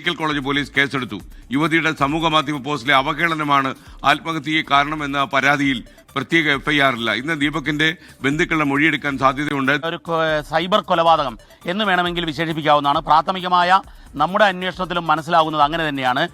Medical college police കേസെടുത്തു. യുവതിയുടെ സമൂഹ മാധ്യമ പോസ്റ്റിലെ അവഹേളനമാണ് ആത്മഹത്യയെ കാരണമെന്ന പരാതിയിൽ പ്രത്യേക എഫ്ഐആറില്ല ഇന്ന് ദീപകിന്റെ ബന്ധുക്കളുടെ മൊഴിയെടുക്കാൻ സാധ്യതയുണ്ട്. ഒരു സൈബർ കൊലപാതകം എന്ന് വേണമെങ്കിൽ വിശേഷിപ്പിക്കാവുന്നതാണ്. പ്രാഥമികമായ നമ്മുടെ അന്വേഷണത്തിലും മനസ്സിലാകുന്നത് അങ്ങനെ തന്നെയാണ്.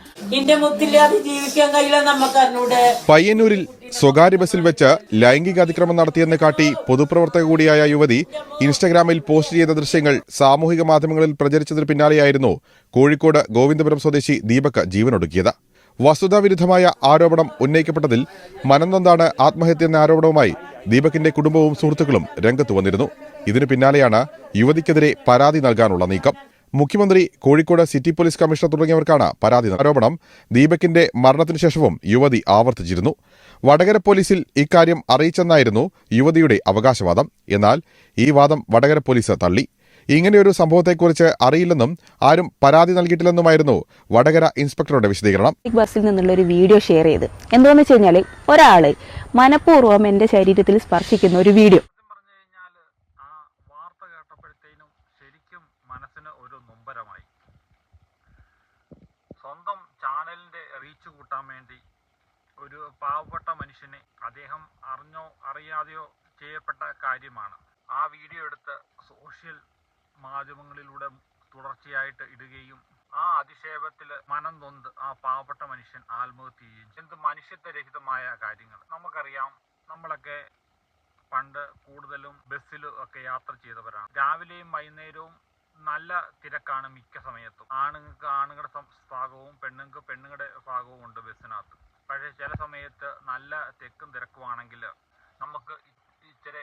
പയ്യന്നൂരിൽ സ്വകാര്യ ബസ്സിൽ വെച്ച് ലൈംഗിക അതിക്രമം നടത്തിയെന്ന് കാട്ടി പൊതുപ്രവർത്തക കൂടിയായ യുവതി ഇൻസ്റ്റഗ്രാമിൽ പോസ്റ്റ് ചെയ്ത ദൃശ്യങ്ങൾ സാമൂഹിക മാധ്യമങ്ങളിൽ പ്രചരിച്ചതിന് പിന്നാലെയായിരുന്നു കോഴിക്കോട് ഗോവിന്ദപുരം സ്വദേശി ദീപക് ജീവനൊടുക്കിയത്. വസ്തുതാവിരുദ്ധമായ ആരോപണം ഉന്നയിക്കപ്പെട്ടതിൽ മനംനൊന്താണ് ആത്മഹത്യ എന്ന ആരോപണവുമായി ദീപകിന്റെ കുടുംബവും സുഹൃത്തുക്കളും രംഗത്ത് വന്നിരുന്നു. ഇതിനു പിന്നാലെയാണ് യുവതിക്കെതിരെ പരാതി നൽകാനുള്ള നീക്കം. മുഖ്യമന്ത്രി കോഴിക്കോട് സിറ്റി പോലീസ് കമ്മീഷണർ തുടങ്ങിയവർക്കാണ് പരാതി ആരോപണം ദീപകിന്റെ മരണത്തിന് ശേഷവും യുവതി ആവർത്തിച്ചിരുന്നു. വടകര പോലീസിൽ ഇക്കാര്യം അറിയിച്ചെന്നായിരുന്നു യുവതിയുടെ അവകാശവാദം. എന്നാൽ ഈ വാദം വടകര പോലീസ് തള്ളി. ഇങ്ങനെയൊരു സംഭവത്തെക്കുറിച്ച് അറിയില്ലെന്നും ആരും പരാതി നൽകിയിട്ടില്ലെന്നുമായിരുന്നു വടകര ഇൻസ്പെക്ടറുടെ വിശദീകരണം. ബിഗ് ബസ്സിൽ നിന്നുള്ള ഒരു വീഡിയോ ഷെയർ ചെയ്ത്. എന്താണെന്ന് വെച്ച് കഴിഞ്ഞാൽ ഒരാൾ മനഃപൂർവം എന്റെ ശരീരത്തിൽ സ്പർശിക്കുന്ന ഒരു വീഡിയോ സത്യം പറഞ്ഞു കഴിഞ്ഞാൽ ആ വാർത്ത കേട്ടപ്പോഴത്തേനും ശരിക്കും മനസ്സിന് ഒരു നൊമ്പരമായി സ്വന്തം ചാനലിന്റെ റീച്ച് കൂട്ടാൻ വേണ്ടി ഒരു പാവപ്പെട്ട മനുഷ്യനെ അദ്ദേഹം അറിഞ്ഞോ അറിയാതെയോ ചെയ്യപ്പെട്ട കാര്യമാണ്. ആ വീഡിയോ എടുത്ത് സോഷ്യൽ മാധ്യമങ്ങളിലൂടെ തുടർച്ചയായിട്ട് ഇടുകയും ആ അതിക്ഷേപത്തിൽ മനം നൊന്ത് ആ പാവപ്പെട്ട മനുഷ്യൻ ആത്മഹത്യ ചെയ്യും എന്ത് മനുഷ്യത്വരഹിതമായ കാര്യങ്ങൾ. നമുക്കറിയാം നമ്മളൊക്കെ പണ്ട് കൂടുതലും ബസ്സിലും ഒക്കെ യാത്ര ചെയ്തവരാണ്. രാവിലെയും വൈകുന്നേരവും നല്ല തിരക്കാണ് മിക്ക സമയത്തും. ആണുങ്ങൾക്ക് ആണുങ്ങളുടെ ഭാഗവും പെണ്ണുങ്ങൾക്ക് പെണ്ണുങ്ങളുടെ ഭാഗവും ഉണ്ട് ബസ്സിനകത്ത്. പക്ഷേ ചില സമയത്ത് നല്ല തെക്കും തിരക്കുവാണെങ്കിൽ നമുക്ക് ഇച്ചിരി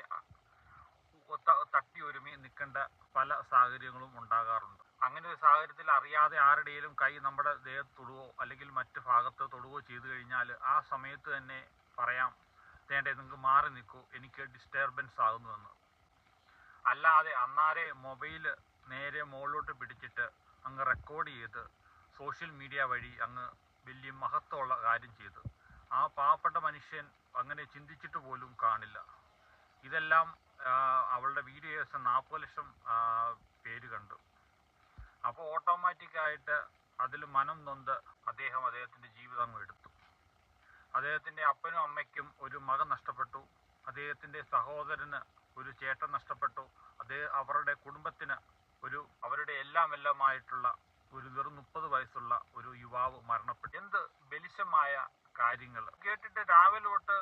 തട്ടി ഒരുമി നിൽക്കേണ്ട പല സാഹചര്യങ്ങളും ഉണ്ടാകാറുണ്ട്. അങ്ങനെ ഒരു സാഹചര്യത്തിൽ അറിയാതെ ആരുടെയും കൈ നമ്മുടെ ദേഹത്ത് തൊടുവോ അല്ലെങ്കിൽ മറ്റ് ഭാഗത്ത് തൊടുവോ ചെയ്തു കഴിഞ്ഞാൽ ആ സമയത്ത് തന്നെ പറയാം തേണ്ടേ നിങ്ങൾക്ക് മാറി നിൽക്കൂ. എനിക്ക് ഡിസ്റ്റർബൻസ് ആകുന്നുവെന്ന്. അല്ലാതെ അന്നാരെ മൊബൈൽ നേരെ മുകളിലോട്ട് പിടിച്ചിട്ട് അങ്ങ് റെക്കോർഡ് ചെയ്ത് സോഷ്യൽ മീഡിയ വഴി അങ്ങ് വലിയ മഹത്വമുള്ള കാര്യം ചെയ്തു. ആ പാവപ്പെട്ട മനുഷ്യൻ അങ്ങനെ ചിന്തിച്ചിട്ട് പോലും കാണില്ല. ഇതെല്ലാം അവളുടെ വീഡിയോസ് നാൽപ്പത് ലക്ഷം പേര് കണ്ടു. അപ്പോൾ ഓട്ടോമാറ്റിക്കായിട്ട് അതിൽ മനം നൊന്ത് അദ്ദേഹം അദ്ദേഹത്തിന്റെ ജീവിതം എടുത്തു. അദ്ദേഹത്തിന്റെ അപ്പനും അമ്മയ്ക്കും ഒരു മകൻ നഷ്ടപ്പെട്ടു. അദ്ദേഹത്തിന്റെ സഹോദരന് ഒരു ചേട്ടൻ നഷ്ടപ്പെട്ടു. അദ്ദേഹം അവരുടെ കുടുംബത്തിന് ഒരു അവരുടെ എല്ലാം എല്ലാമായിട്ടുള്ള ഒരു വെറും മുപ്പത് വയസ്സുള്ള ഒരു യുവാവ് മരണപ്പെട്ടു. എന്ത് ബലിശമായ കാര്യങ്ങൾ. കേട്ടിട്ട് രാവിലെ തൊട്ട്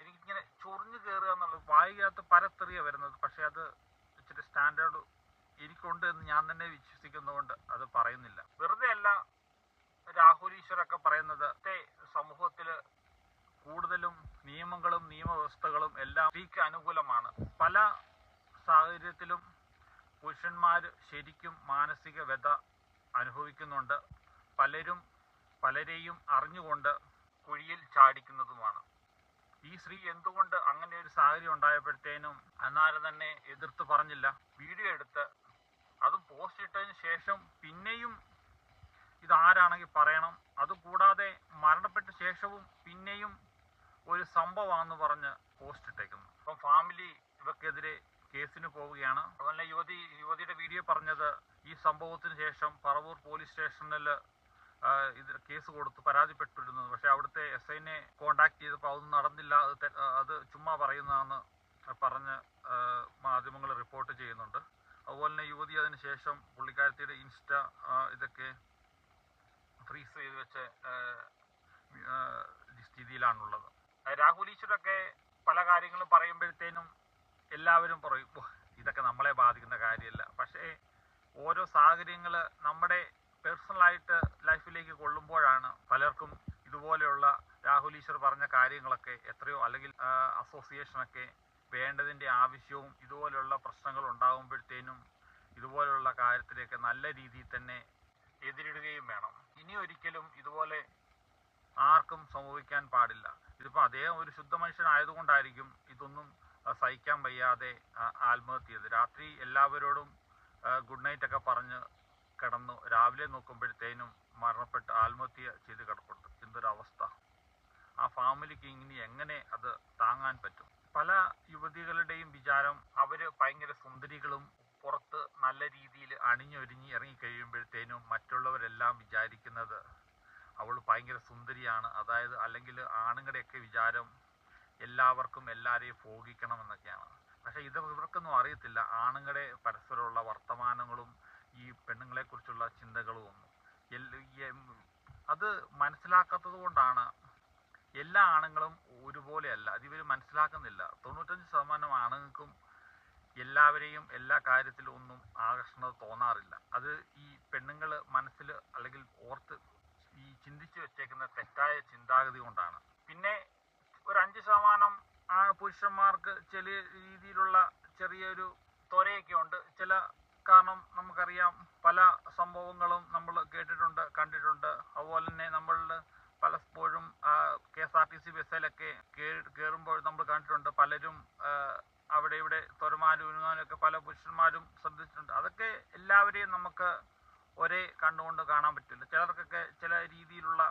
എനിക്കിങ്ങനെ ചൊറിഞ്ഞു കയറുക എന്നുള്ളത് വായികത്ത് പരത്തെറിയ വരുന്നത്. പക്ഷെ അത് ഇച്ചിരി സ്റ്റാൻഡേർഡ് എനിക്കുണ്ട് എന്ന് ഞാൻ തന്നെ വിശ്വസിക്കുന്നതുകൊണ്ട് അത് പറയുന്നില്ല. വെറുതെ അല്ല രാഹുൽ ഈശ്വരൊക്കെ പറയുന്നത് സമൂഹത്തിൽ കൂടുതലും നിയമങ്ങളും നിയമവ്യവസ്ഥകളും എല്ലാം സ്ത്രീക്ക് അനുകൂലമാണ്. പല സാഹചര്യത്തിലും പുരുഷന്മാർ ശരിക്കും മാനസിക വ്യത അനുഭവിക്കുന്നുണ്ട്. പലരും പലരെയും അറിഞ്ഞുകൊണ്ട് കുഴിയിൽ ചാടിക്കുന്നതുമാണ്. ഈ സ്ത്രീ എന്തുകൊണ്ട് അങ്ങനെ ഒരു സാഹചര്യം ഉണ്ടായപ്പോഴത്തേനും അന്നാരം തന്നെ എതിർത്ത് പറഞ്ഞില്ല. വീഡിയോ എടുത്ത് അതും പോസ്റ്റ് ഇട്ടതിന് ശേഷം പിന്നെയും ഇതാരാണെങ്കിൽ പറയണം. അതുകൂടാതെ മരണപ്പെട്ട ശേഷവും പിന്നെയും ഒരു സംഭവമാണെന്ന് പറഞ്ഞ് പോസ്റ്റ് ഇട്ടേക്കുന്നു. അപ്പം ഫാമിലി ഇവക്കെതിരെ കേസിന് പോവുകയാണ്. അതുപോലെ യുവതി യുവതിയുടെ വീഡിയോ പറഞ്ഞത് ഈ സംഭവത്തിന് ശേഷം പറവൂർ പോലീസ് സ്റ്റേഷനിൽ ഇത് കേസ് കൊടുത്ത് പരാതിപ്പെട്ടിരുന്നു പക്ഷേ അവിടുത്തെ എസ് ഐനെ കോണ്ടാക്ട് ചെയ്തപ്പോൾ അതൊന്നും നടന്നില്ല. അത് ചുമ്മാ പറയുന്നതാണ് പറഞ്ഞ് മാധ്യമങ്ങൾ റിപ്പോർട്ട് ചെയ്യുന്നുണ്ട്. അതുപോലെ തന്നെ യുവതി അതിന് ശേഷം പുള്ളിക്കാരത്തിയുടെ ഇൻസ്റ്റ ഇതൊക്കെ ഫ്രീസ് ചെയ്ത് വെച്ച സ്ഥിതിയിലാണുള്ളത്. രാഹുൽ ഈശ്വരൊക്കെ പല കാര്യങ്ങളും പറയുമ്പോഴത്തേനും എല്ലാവരും പറയും "ഓ, ഇതൊക്കെ നമ്മളെ ബാധിക്കുന്ന കാര്യമല്ല. പക്ഷേ ഓരോ സാഹചര്യങ്ങൾ നമ്മുടെ പേഴ്സണലായിട്ട് ലൈഫിലേക്ക് കൊള്ളുമ്പോഴാണ് പലർക്കും ഇതുപോലെയുള്ള രാഹുൽ ഈശ്വർ പറഞ്ഞ കാര്യങ്ങളൊക്കെ എത്രയോ അല്ലെങ്കിൽ അസോസിയേഷനൊക്കെ വേണ്ടതിന്റെ ആവശ്യവും ഇതുപോലെയുള്ള പ്രശ്നങ്ങൾ ഉണ്ടാകുമ്പോഴത്തേനും ഇതുപോലെയുള്ള കാര്യത്തിലേക്ക് നല്ല രീതിയിൽ തന്നെ എതിരിടുകയും വേണം. ഇനി ഒരിക്കലും ഇതുപോലെ ആർക്കും സംഭവിക്കാൻ പാടില്ല. ഇതിപ്പോൾ അദ്ദേഹം ഒരു ശുദ്ധ മനുഷ്യനായതുകൊണ്ടായിരിക്കും ഇതൊന്നും സഹിക്കാൻ വയ്യാതെ ആത്മഹത്യ രാത്രി എല്ലാവരോടും ഗുഡ് നൈറ്റ് ഒക്കെ പറഞ്ഞ് കിടന്നു രാവിലെ നോക്കുമ്പോഴത്തേനും മരണപ്പെട്ട് ആത്മഹത്യ ചെയ്ത് കിടപ്പുണ്ട്. എന്തൊരവസ്ഥ. ആ ഫാമിലിക്ക് ഇനി എങ്ങനെ അത് താങ്ങാൻ പറ്റും? പല യുവതികളുടെയും വിചാരം അവർ ഭയങ്കര സുന്ദരികളും പുറത്ത് നല്ല രീതിയിൽ അണിഞ്ഞൊരുങ്ങി ഇറങ്ങിക്കഴിയുമ്പോഴത്തേനും മറ്റുള്ളവരെല്ലാം വിചാരിക്കുന്നത് അവൾ ഭയങ്കര സുന്ദരിയാണ്. അതായത് അല്ലെങ്കിൽ ആണുങ്ങളുടെയൊക്കെ വിചാരം എല്ലാവർക്കും എല്ലാവരെയും ഭോഗിക്കണം എന്നൊക്കെയാണ് പക്ഷെ ഇത് ഇവർക്കൊന്നും അറിയത്തില്ല. ആണുങ്ങളെ പരസ്പരമുള്ള വർത്തമാനങ്ങളും ഈ പെണ്ണുങ്ങളെക്കുറിച്ചുള്ള ചിന്തകളും ഒന്നും. അത് മനസ്സിലാക്കാത്തത് കൊണ്ടാണ് എല്ലാ ആണുങ്ങളും ഒരുപോലെയല്ല. അത് ഇവർ മനസ്സിലാക്കുന്നില്ല. തൊണ്ണൂറ്റഞ്ച് ശതമാനം ആണുങ്ങൾക്കും എല്ലാവരെയും എല്ലാ കാര്യത്തിലും ഒന്നും ആകർഷണത തോന്നാറില്ല. അത് ഈ പെണ്ണുങ്ങൾ മനസ്സിൽ അല്ലെങ്കിൽ ഓർത്ത് ഈ ചിന്തിച്ചു വെച്ചേക്കുന്ന തെറ്റായ ചിന്താഗതി കൊണ്ടാണ്. പിന്നെ ഒരു അഞ്ച് ശതമാനം പുരുഷന്മാർക്ക് ചില രീതിയിലുള്ള ചെറിയൊരു ത്വരയൊക്കെ ഉണ്ട്. ചില കാരണം നമുക്കറിയാം പല സംഭവങ്ങളും നമ്മൾ കേട്ടിട്ടുണ്ട് കണ്ടിട്ടുണ്ട്. അതുപോലെ തന്നെ നമ്മൾ പലപ്പോഴും K S R T C ബസ്സിലൊക്കെ കയറുമ്പോൾ നമ്മൾ കണ്ടിട്ടുണ്ട്. പലരും അവിടെ ഇവിടെ തൊരമാനും ഉരുമാനും ഒക്കെ പല പുരുഷന്മാരും ശ്രദ്ധിച്ചിട്ടുണ്ട്. അതൊക്കെ എല്ലാവരെയും നമുക്ക് ഒരേ കണ്ടുകൊണ്ട് കാണാൻ പറ്റില്ല. ചിലർക്കൊക്കെ ചില രീതിയിലുള്ള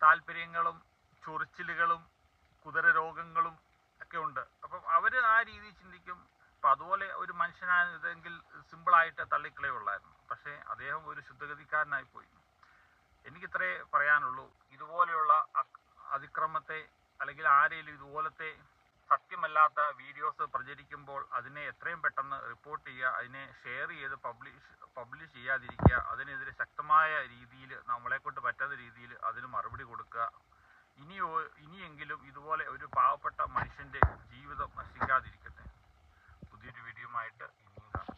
താല്പര്യങ്ങളും ചൊറിച്ചിലുകളും കുതിര രോഗങ്ങളും ഒക്കെ ഉണ്ട്. അപ്പം അവർ ആ രീതിയിൽ ചിന്തിക്കും. അപ്പം അതുപോലെ ഒരു മനുഷ്യനാണ് ഇതെങ്കിൽ സിമ്പിളായിട്ട് തള്ളിക്കളയുള്ളായിരുന്നു പക്ഷേ അദ്ദേഹം ഒരു ശുദ്ധഗതിക്കാരനായി പോയി. എനിക്കിത്രേ പറയാനുള്ളൂ. ഇതുപോലെയുള്ള അതിക്രമത്തെ അല്ലെങ്കിൽ ആരെങ്കിലും ഇതുപോലത്തെ സത്യമല്ലാത്ത വീഡിയോസ് പ്രചരിക്കുമ്പോൾ അതിനെ എത്രയും പെട്ടെന്ന് റിപ്പോർട്ട് ചെയ്യുക അതിനെ ഷെയർ ചെയ്ത് പബ്ലിഷ് പബ്ലിഷ് ചെയ്യാതിരിക്കുക അതിനെതിരെ ശക്തമായ രീതിയിൽ നമ്മളെക്കൊണ്ട് പറ്റാത്ത രീതിയിൽ അതിന് മറുപടി കൊടുക്കുക ഇനിയോ ഇനിയെങ്കിലും ഇതുപോലെ ഒരു പാവപ്പെട്ട മനുഷ്യന്റെ ജീവിതം നശിക്കാതിരിക്കുക